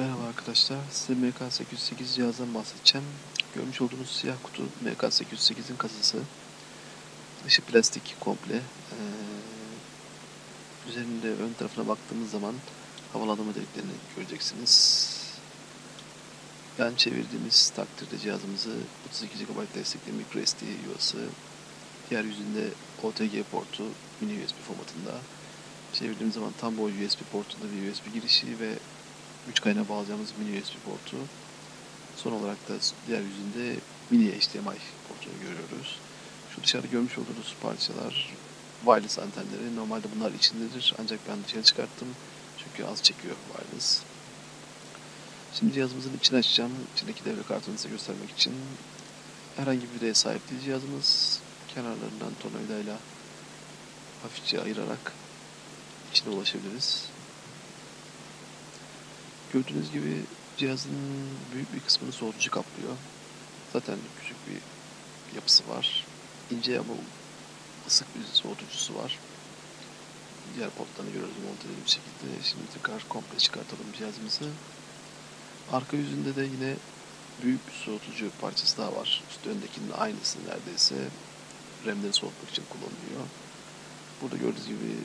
Merhaba arkadaşlar, size MK808 cihazdan bahsedeceğim. Görmüş olduğunuz siyah kutu MK808'in kasası. Dışı plastik komple. Ee, üzerinde ön tarafına baktığımız zaman havalandırma deliklerini göreceksiniz. Yan çevirdiğimiz takdirde cihazımızı 32 GB destekli microSD yuvası, diğer yüzünde OTG portu mini USB formatında. Çevirdiğimiz zaman tam boy USB portunda bir USB girişi ve güç kaynağı bağlayacağımız mini USB portu. Son olarak da diğer yüzünde mini HDMI portunu görüyoruz. Şu dışarı görmüş olduğunuz parçalar wireless antenleri. Normalde bunlar içindedir ancak ben dışarı çıkarttım. Çünkü az çekiyor wireless. Şimdi cihazımızın içini açacağım. İçindeki devre kartını size göstermek için. Herhangi bir vireye sahip değil cihazımız. Kenarlarından tornavidayla hafifçe ayırarak içine ulaşabiliriz. Gördüğünüz gibi cihazın büyük bir kısmını soğutucu kaplıyor. Zaten küçük bir yapısı var. İnce ama ısık bir soğutucusu var. Diğer portlarını görüyoruz monte bir şekilde. Şimdi tekrar komple çıkartalım cihazımızı. Arka yüzünde de yine büyük bir soğutucu parçası daha var. Üst öndekinin aynısı neredeyse. RAM'leri soğutmak için kullanılıyor. Burada gördüğünüz gibi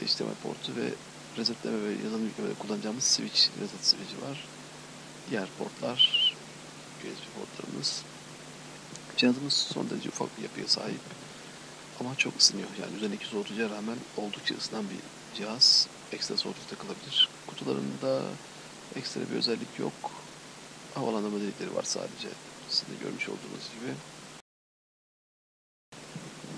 HDMI portu ve resetleme ve yazılım yüklemede kullanacağımız switch, reset switch'i var. Diğer portlar USB portlarımız. Cihazımız son derece ufak bir yapıya sahip. Ama çok ısınıyor. Yani üzerindeki soğutucuya rağmen oldukça ısınan bir cihaz. Ekstra soğutucu takılabilir. Kutularında ekstra bir özellik yok. Havalandırma delikleri var sadece. Sizin de görmüş olduğunuz gibi.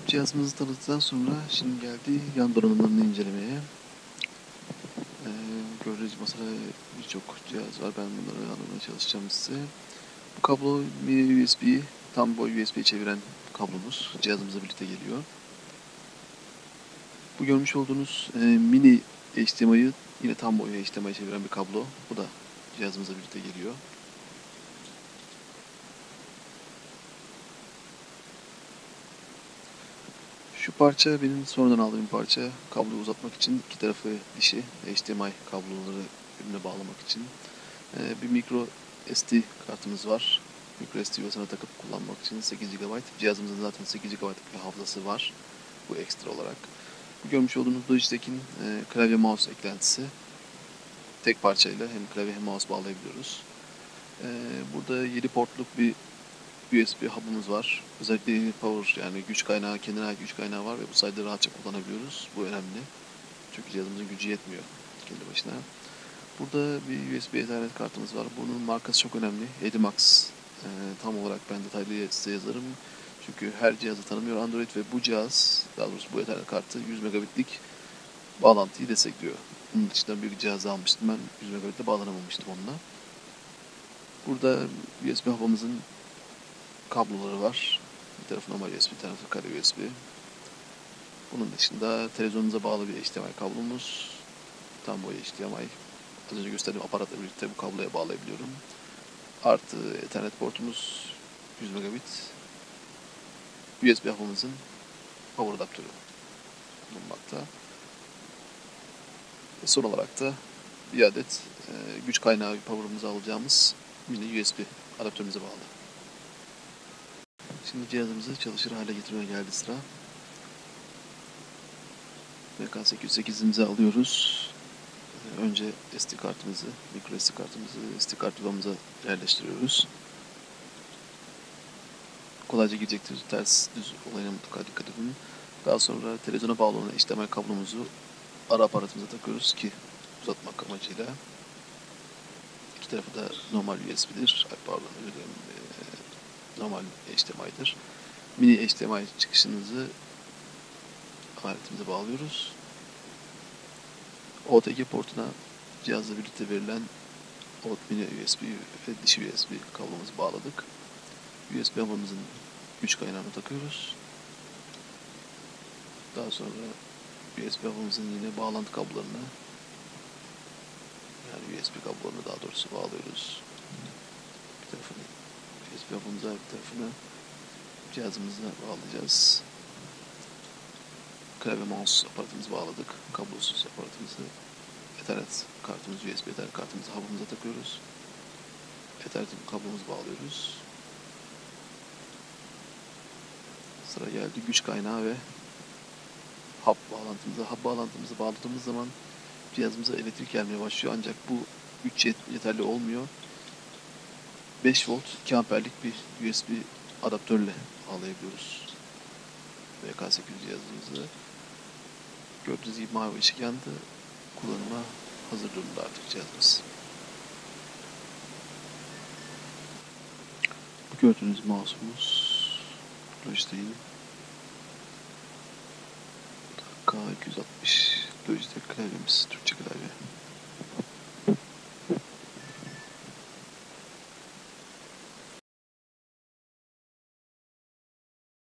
Cihazımızı tanıttıktan sonra şimdi geldi yan donanımlarını incelemeye. Gördüğünüz masada birçok cihaz var. Ben bunları anlamaya çalışacağım size. Bu kablo mini USB, tam boy USB çeviren kablomuz. Cihazımızla birlikte geliyor. Bu görmüş olduğunuz e, mini HDMI'yi yine tam boy HDMI çeviren bir kablo. Bu da cihazımızla birlikte geliyor. Şu parça benim sonradan aldığım parça. Kabloyu uzatmak için iki tarafı dişi HDMI kabloları birbirine bağlamak için. Ee, bir micro SD kartımız var. Micro SD yuvasına takıp kullanmak için 8 GB. Cihazımızın zaten 8 GB bir hafızası var. Bu ekstra olarak. Görmüş olduğunuz Logitech'in e, klavye mouse eklentisi. Tek parçayla hem klavye hem mouse bağlayabiliyoruz. Ee, burada 7 portluk bir USB hub'ımız var. Özellikle power yani güç kaynağı, kendine ait güç kaynağı var ve bu sayede rahatça kullanabiliyoruz. Bu önemli. Çünkü cihazımızın gücü yetmiyor kendi başına. Burada bir USB Ethernet kartımız var. Bunun markası çok önemli. Edimax. Ee, tam olarak ben detaylı size yazarım. Çünkü her cihazı tanımıyor Android ve bu cihaz, daha doğrusu bu Ethernet kartı 100 megabitlik bağlantıyı destekliyor. Bunun dışında bir cihaz almıştım ben. 100 megabitle bağlanamamıştım onunla. Burada USB hub'ımızın kabloları var. Bir tarafı normal USB, bir tarafı kare USB. Bunun dışında televizyonumuza bağlı bir HDMI kablomuz. Tam boy HDMI. Az önce gösterdiğim aparatla birlikte bu kabloya bağlayabiliyorum. Artı Ethernet portumuz 100 megabit. USB hub'ımızın power adaptörü bulunmakta. Ve son olarak da bir adet e, güç kaynağı power'ımızı alacağımız mini USB adaptörümüze bağlı. Şimdi cihazımızı çalışır hale getirmeye geldi sıra. MK808'imizi alıyoruz. Önce SD kartımızı, micro SD kartımızı SD kart yuvamıza yerleştiriyoruz. Kolayca girecektir. Ters düz olayına mutlaka dikkat edin. Daha sonra televizyona bağlı olan HDMI kablomuzu ara aparatımıza takıyoruz ki uzatmak amacıyla. İki tarafı da normal USB'dir. Ay pardon normal HDMI'dir. Mini HDMI çıkışınızı aletimize bağlıyoruz. OTG portuna cihazla birlikte verilen OT mini USB ve dişi USB kablomuzu bağladık. USB hub'ımızın güç kaynağını takıyoruz. Daha sonra USB hub'ımızın yine bağlantı kablolarını yani USB kablolarını daha doğrusu bağlıyoruz. Hub'ımıza bir tarafını cihazımıza bağlayacağız. Klavye mouse aparatımızı bağladık. Kablosuz aparatımızı Ethernet kartımız, USB Ethernet kartımızı hub'ımıza takıyoruz. Ethernet kablomuzu bağlıyoruz. Sıra geldi güç kaynağı ve hub bağlantımıza. Hub bağlantımızı bağladığımız zaman cihazımıza elektrik gelmeye başlıyor ancak bu güç yet- yeterli olmuyor. 5 volt 2 amperlik bir USB adaptörle bağlayabiliyoruz. VK800 cihazımızı. Gördüğünüz gibi mavi ışık yandı. Kullanıma hazır durumda artık cihazımız. Bu gördüğünüz mouse'umuz Logitech'in K260 Logitech klavyemiz, Türkçe klavye.